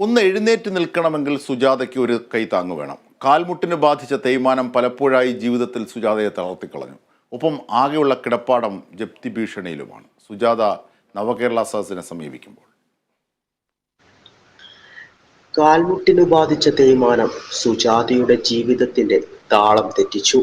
ഒന്ന് എഴുന്നേറ്റ് നിൽക്കണമെങ്കിൽ സുജാതയ്ക്ക് ഒരു കൈത്താങ്ങ് വേണം. കാൽമുട്ടിന് ബാധിച്ച തേയ്മാനം പലപ്പോഴായി ജീവിതത്തിൽ സുജാതയെ തളർത്തിക്കളഞ്ഞു. ഒപ്പം ആകെയുള്ള കിടപ്പാടം ജപ്തി ഭീഷണിയിലുമാണ്. സുജാത നവകേരള സദസ്സിനെ സമീപിക്കുമ്പോൾ. കാൽമുട്ടിന് ബാധിച്ച തേയ്മാനം സുജാതയുടെ ജീവിതത്തിന്റെ താളം തെറ്റിച്ചു.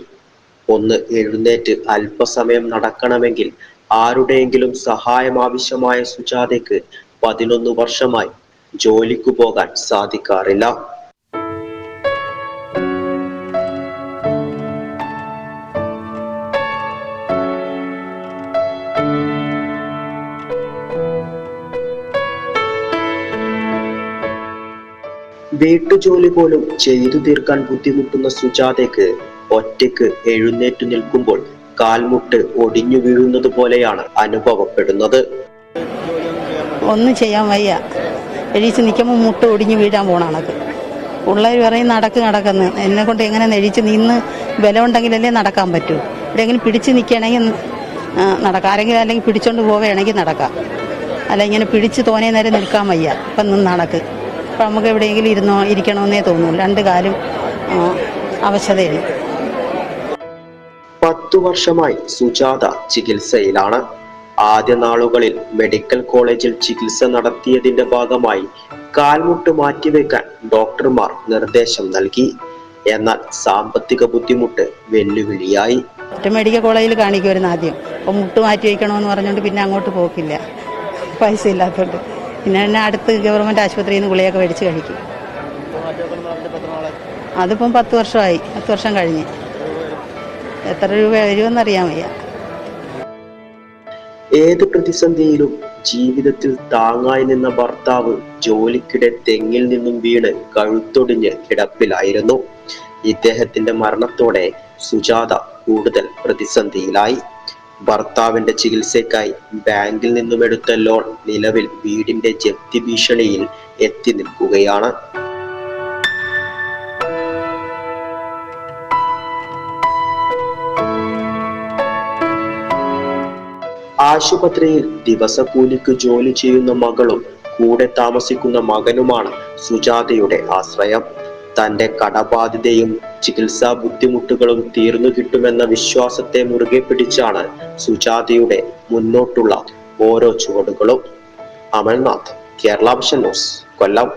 ഒന്ന് എഴുന്നേറ്റ് അല്പസമയം നടക്കണമെങ്കിൽ ആരുടെയെങ്കിലും സഹായം ആവശ്യമായ സുജാതയ്ക്ക് പതിനൊന്ന് വർഷമായി ജോലിക്കു പോകാൻ സാധിക്കാറില്ല. വീട്ടുജോലി പോലും ചെയ്തു തീർക്കാൻ ബുദ്ധിമുട്ടുന്ന സുജാതയ്ക്ക് ഒറ്റയ്ക്ക് എഴുന്നേറ്റു നിൽക്കുമ്പോൾ കാൽമുട്ട് ഒടിഞ്ഞു വീഴുന്നത് പോലെയാണ് അനുഭവപ്പെടുന്നത്. ഒന്നും ചെയ്യാൻ വയ്യ. എഴീച്ച് നിൽക്കുമ്പോൾ മുട്ട ഒടിഞ്ഞ് വീഴാൻ പോണ കണക്ക്. പിള്ളേർ പറയും നടക്ക് നടക്കുന്നു. എന്നെ കൊണ്ട് എങ്ങനെ നെഴിച്ച് നിന്ന് ബലമുണ്ടെങ്കിലല്ലേ നടക്കാൻ പറ്റൂ. എവിടെയെങ്കിലും പിടിച്ച് നിൽക്കുകയാണെങ്കിൽ നടക്കാം. ആരെങ്കിലും അല്ലെങ്കിൽ പിടിച്ചോണ്ട് പോവുകയാണെങ്കിൽ നടക്കാം. അല്ല ഇങ്ങനെ പിടിച്ച് തോനെ നേരം നിൽക്കാൻ വയ്യ. അപ്പം നിന്ന് നടക്ക്. അപ്പം നമുക്ക് എവിടെയെങ്കിലും ഇരുന്നോ ഇരിക്കണമെന്നേ തോന്നുള്ളൂ. രണ്ട് കാലും അവശതയാണ്. പത്തു വർഷമായി സുജാത ചികിത്സയിലാണ്. ആദ്യ നാളുകളിൽ മെഡിക്കൽ കോളേജിൽ ചികിത്സ നടത്തിയതിന്റെ ഭാഗമായി കാൽമുട്ട് മാറ്റിവെക്കാൻ ഡോക്ടർമാർ നിർദ്ദേശം നൽകി. എന്നാൽ സാമ്പത്തിക ബുദ്ധിമുട്ട് വെല്ലുവിളിയായി. മെഡിക്കൽ കോളേജിൽ കാണിക്കുമായിരുന്നു ആദ്യം. അപ്പം മുട്ട് മാറ്റി വയ്ക്കണമെന്ന് പറഞ്ഞുകൊണ്ട് പിന്നെ അങ്ങോട്ട് പോക്കില്ല. പൈസ ഇല്ലാത്തതുകൊണ്ട് പിന്നെ എന്നെ അടുത്ത് ഗവൺമെന്റ് ആശുപത്രിയിൽ നിന്ന് ഗുളിയൊക്കെ മേടിച്ച് കഴിക്കും. അതിപ്പം പത്ത് വർഷമായി. പത്ത് വർഷം കഴിഞ്ഞ്. എത്ര രൂപ വരുമെന്നറിയാൻ വയ്യ. ഏത് പ്രതിസന്ധിയിലും ജീവിതത്തിൽ താങ്ങായി നിന്ന ഭർത്താവ് ജോലിക്കിടെ തെങ്ങിൽ നിന്നും വീണ് കഴുത്തൊടിഞ്ഞ് കിടപ്പിലായിരുന്നു. ഇദ്ദേഹത്തിന്റെ മരണത്തോടെ സുജാത കൂടുതൽ പ്രതിസന്ധിയിലായി. ഭർത്താവിന്റെ ചികിത്സയ്ക്കായി ബാങ്കിൽ നിന്നും എടുത്ത ലോൺ നിലവിൽ വീടിന്റെ ജപ്തി ഭീഷണിയിൽ എത്തി നിൽക്കുകയാണ്. ആശുപത്രിയിൽ ദിവസക്കൂലിക്ക് ജോലി ചെയ്യുന്ന മകളും കൂടെ താമസിക്കുന്ന മകനുമാണ് സുജാതയുടെ ആശ്രയം. തന്റെ കടബാധ്യതയും ചികിത്സാ ബുദ്ധിമുട്ടുകളും തീർന്നു കിട്ടുമെന്ന വിശ്വാസത്തെ മുറുകെ പിടിച്ചാണ് സുജാതയുടെ മുന്നോട്ടുള്ള ഓരോ ചുവടുകളും. Amalnath Kerala vision news Kollam.